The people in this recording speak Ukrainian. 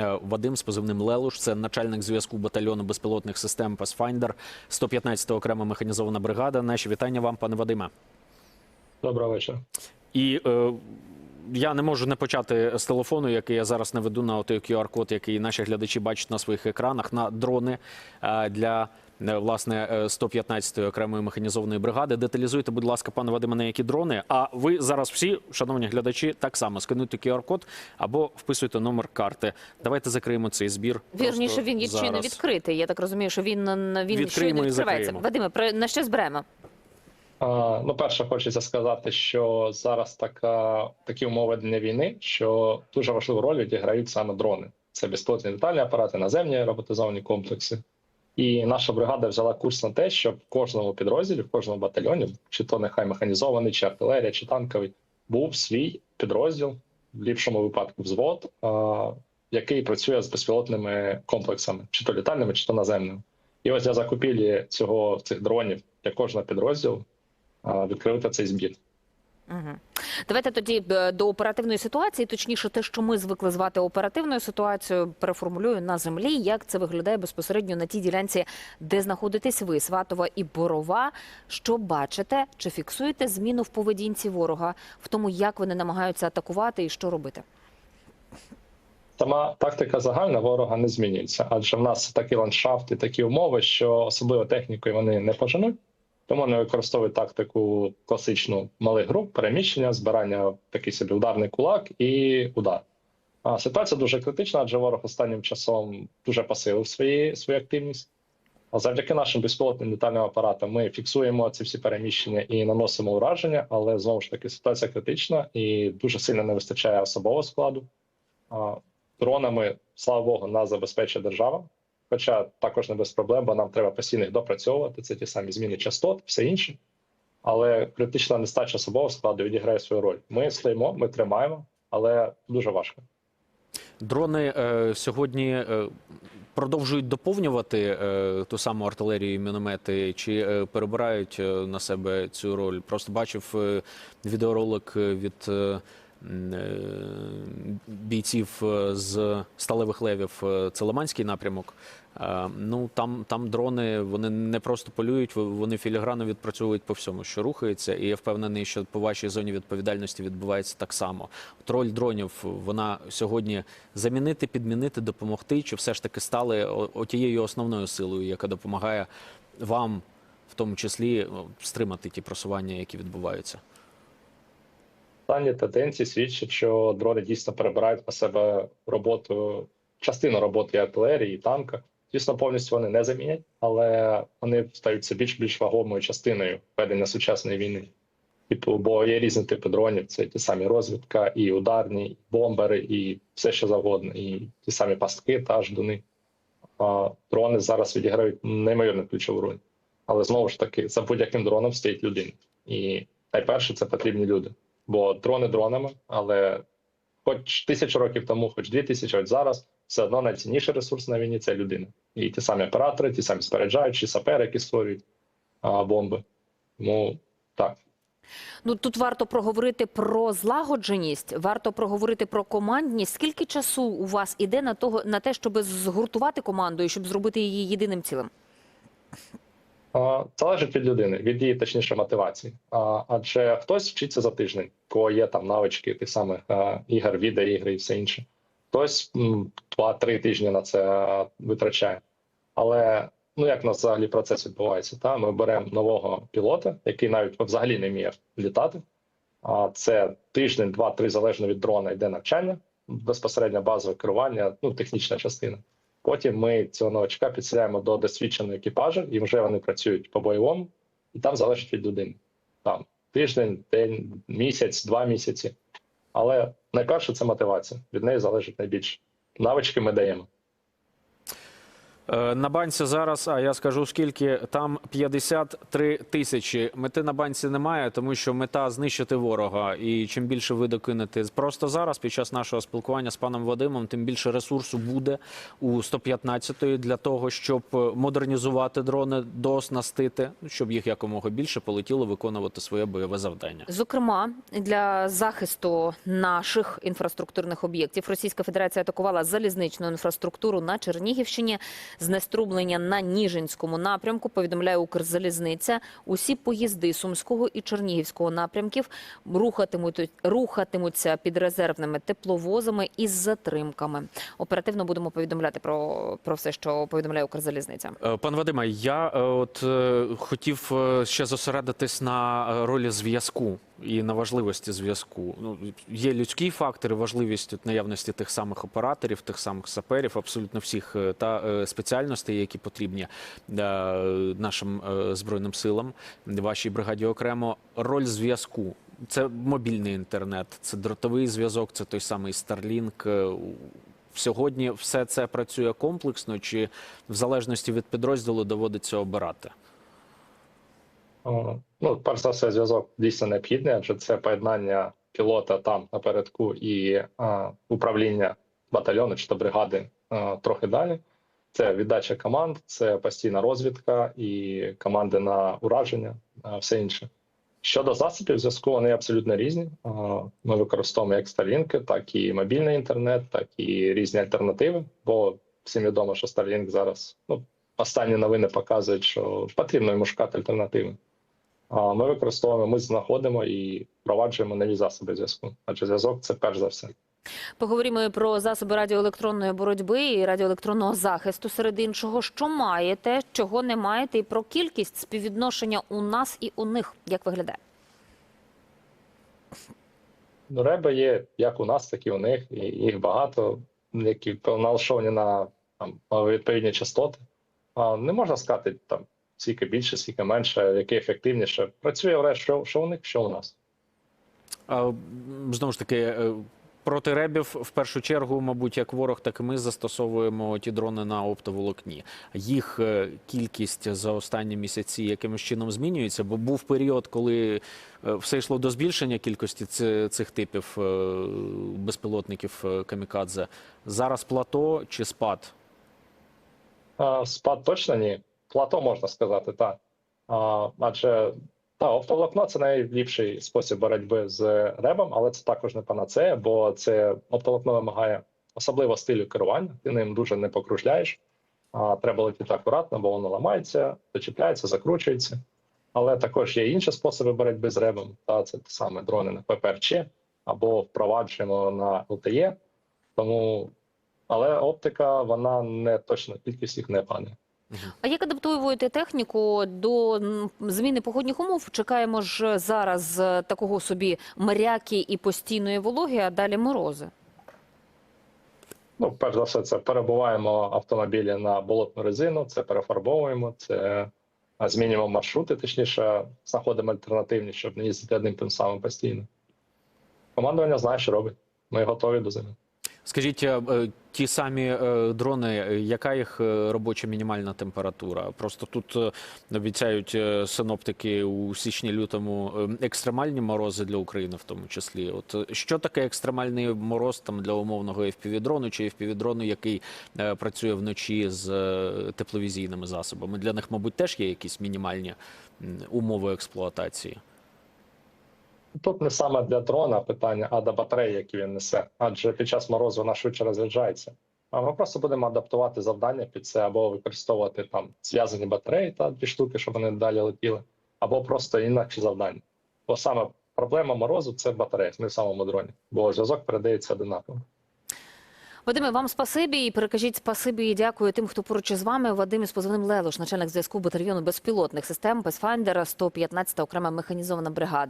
е, Вадим з позивним Лелуш. Це начальник зв'язку батальйону безпілотних систем Pathfinder, 115 окрема механізована бригада. Наші вітання вам, пане Вадиме. Доброго вечора. І е, я не можу не почати з телефону, який я зараз наведу на той QR-код, який наші глядачі бачать на своїх екранах, на дрони е, для е, власне е, 115-ї окремої механізованої бригади. Деталізуйте, будь ласка, пане Вадиме, на які дрони. А ви зараз всі, шановні глядачі, так само скануйте QR-код або вписуйте номер карти. Давайте закриємо цей збір. Вірніше, він є ще не відкритий. Я так розумію, що він, він ще Відкриємо не і відкривається. Вадиме, на що зберемо? Ну, перше, хочеться сказати, що зараз така такі умови для війни, що дуже важливу роль відіграють саме дрони. Це безпілотні літальні апарати, наземні роботизовані комплекси. І наша бригада взяла курс на те, щоб в кожному підрозділі, в кожному батальйоні, чи то нехай механізований, чи артилерія, чи танковий, був свій підрозділ, в ліпшому випадку взвод, який працює з безпілотними комплексами, чи то літальними, чи то наземними. І ось для закупівлі цього цих дронів для кожного підрозділу відкрити цей збір. Угу. Давайте тоді е, до оперативної ситуації, точніше, те, що ми звикли звати оперативною ситуацією, переформулюю на землі. Як це виглядає безпосередньо на тій ділянці, де знаходитесь ви, Сватова і Борова? Що бачите? Чи фіксуєте зміну в поведінці ворога в тому, як вони намагаються атакувати і що робити? Сама тактика загальна ворога не змінюється, адже в нас такий ландшафт і такі умови, що особливо технікою вони не поженуть. Тому вони використовують тактику класичну малих груп, переміщення, збирання такий собі ударний кулак і удар. А ситуація дуже критична, адже ворог останнім часом дуже посилив свої, свою активність. А завдяки нашим безпілотним літальним апаратам ми фіксуємо ці всі переміщення і наносимо ураження, але знову ж таки ситуація критична і дуже сильно не вистачає особового складу. А, Дронами, слава Богу, нас забезпечує держава. Хоча також не без проблем, бо нам треба постійно їх допрацьовувати. Це ті самі зміни частот, все інше. Але критична нестача особового складу відіграє свою роль. Ми стоїмо, ми тримаємо, але дуже важко. Дрони е, сьогодні е, продовжують доповнювати е, ту саму артилерію і міномети, чи е, перебирають е, на себе цю роль? Просто бачив е, відеоролик від е, бійців е, з сталевих левів. е, Це Лиманський напрямок. Е, Ну там, там дрони вони не просто полюють, вони філігранно відпрацьовують по всьому, що рухається. І я впевнений, що по вашій зоні відповідальності відбувається так само. От роль дронів вона сьогодні замінити, підмінити, допомогти, чи все ж таки стали отією основною силою, яка допомагає вам, в тому числі, стримати ті просування, які відбуваються. Останні тенденції свідчать, що дрони дійсно перебирають на себе роботу, частину роботи артилерії, і танка. Звісно, повністю вони не замінять, але вони стають все більш більш вагомою частиною ведення сучасної війни. Типу, бо є різні типи дронів: це ті самі розвідка, і ударні, і бомбери, і все що завгодно, і ті самі пастки та ждуни. А дрони зараз відіграють неймовірно ключову роль. Але знову ж таки, за будь-яким дроном стоїть людина. І найперше це потрібні люди. Бо дрони дронами, але хоч тисячу років тому, хоч дві тисячі, хоч зараз, все одно найцінніший ресурс на війні це людина. І ті самі оператори, ті самі споряджаючі, сапери, які створюють а, бомби. Тому так. Ну тут варто проговорити про злагодженість, варто проговорити про командність. Скільки часу у вас іде на того на те, щоб згуртувати команду і щоб зробити її єдиним цілим? Залежить від людини, від її точніше мотивації. Адже хтось вчиться за тиждень, кого є там навички тих самих а, ігор, відеоігри і все інше. Хтось м, два-три тижні на це витрачає. Але ну як у нас взагалі процес відбувається? Та? Ми беремо нового пілота, який навіть взагалі не вміє літати. А це тиждень, два-три залежно від дрона йде навчання, безпосередньо базове керування, ну технічна частина. Потім ми цього новачка підселяємо до досвідченого екіпажу, і вже вони працюють по бойовому, і там залежить від людини. Там тиждень, день, місяць, два місяці. Але найперше це мотивація. Від неї залежить найбільше. Навички ми даємо. Е, На банці зараз, а я скажу скільки, там 53 тисячі. Мети на банці немає, тому що мета знищити ворога. І чим більше ви докинете просто зараз, під час нашого спілкування з паном Вадимом, тим більше ресурсу буде у 115-ї для того, щоб модернізувати дрони, дооснастити, ну, щоб їх якомога більше полетіло виконувати своє бойове завдання. Зокрема, для захисту наших інфраструктурних об'єктів Російська Федерація атакувала залізничну інфраструктуру на Чернігівщині. Знеструблення на Ніжинському напрямку повідомляє Укрзалізниця. Усі поїзди Сумського і Чернігівського напрямків рухатимуть, рухатимуться під резервними тепловозами із затримками. Оперативно будемо повідомляти про, про все, що повідомляє Укрзалізниця. Е, Пан Вадиме, я е, от е, хотів ще зосередитись на ролі зв'язку і на важливості зв'язку. Ну є людський фактор, і важливість наявності тих самих операторів, тих самих саперів, абсолютно всіх е, та е, спеціальностей, які потрібні е, нашим збройним силам, вашій бригаді окремо. Роль зв'язку. Це мобільний інтернет, це дротовий зв'язок, це той самий Starlink. Сьогодні все це працює комплексно, чи в залежності від підрозділу доводиться обирати? Ну, перш за все, зв'язок дійсно необхідний, адже це поєднання пілота там напередку і а, управління батальйону чи то бригади а, трохи далі. Це віддача команд, це постійна розвідка і команди на ураження, а, все інше. Щодо засобів зв'язку, вони абсолютно різні. А, Ми використовуємо як Starlink, так і мобільний інтернет, так і різні альтернативи. Бо всім відомо, що Starlink зараз ну, останні новини показують, що потрібно йому шукати альтернативи. Ми використовуємо, ми знаходимо і впроваджуємо нові засоби зв'язку. Адже зв'язок це перш за все. Поговоримо і про засоби радіоелектронної боротьби і радіоелектронного захисту серед іншого. Що маєте, чого не маєте, і про кількість співвідношення у нас і у них як виглядає? Ну, реби є як у нас, так і у них, і їх багато, які налаштовані на там, відповідні частоти. А не можна сказати там скільки більше, скільки менше, яке ефективніше. Працює врешті, що, що у них, що у нас. А, Знову ж таки, е, проти ребів в першу чергу, мабуть, як ворог, так і ми застосовуємо ті дрони на оптоволокні. Їх е, кількість за останні місяці якимось чином змінюється, бо був період, коли е, все йшло до збільшення кількості цих типів безпілотників камікадзе. Зараз плато чи спад? А, Спад точно ні. Плато можна сказати, так. Адже та, оптоволокно це найліпший спосіб боротьби з ребом, але це також не панацея, бо це оптоволокно вимагає особливо стилю керування. Ти ним дуже не покружляєш. А, треба летіти акуратно, бо воно ламається, дочіпляється, закручується. Але також є інші способи боротьби з ребом. Та це те саме дрони на ППРЧ або впроваджуємо на ЛТЕ. Тому, але оптика вона не точно кількість їх не падає. А як адаптовуєте техніку до зміни погодних умов? Чекаємо ж зараз е, такого собі моряки і постійної вологи, а далі морози. Ну, перш за все, це перебуваємо автомобілі на болотну резину, це перефарбовуємо, це змінюємо маршрути, точніше, знаходимо альтернативні, щоб не їздити одним тим самим постійно. Командування знає, що робить. Ми готові до зими. Скажіть, е, е, ті самі е, дрони, яка їх робоча мінімальна температура? Просто тут обіцяють синоптики у січні-лютому екстремальні морози для України, в тому числі. От що таке екстремальний мороз там для умовного FPV-дрону чи FPV-дрону, який працює вночі з тепловізійними засобами? Для них, мабуть, теж є якісь мінімальні умови експлуатації. Тут не саме для дрона питання, а до батареї, які він несе. Адже під час морозу вона швидше розряджається. А ми просто будемо адаптувати завдання під це, або використовувати там зв'язані батареї та дві штуки, щоб вони далі летіли, або просто інакші завдання. Бо саме проблема морозу це батарея, не в самому дроні, бо зв'язок передається одинаково. Вадиме, вам спасибі і перекажіть спасибі і дякую тим, хто поруч із вами. Вадим із позивним Лелуш, начальник зв'язку батальйону безпілотних систем Pathfinder 115 окрема механізована бригада.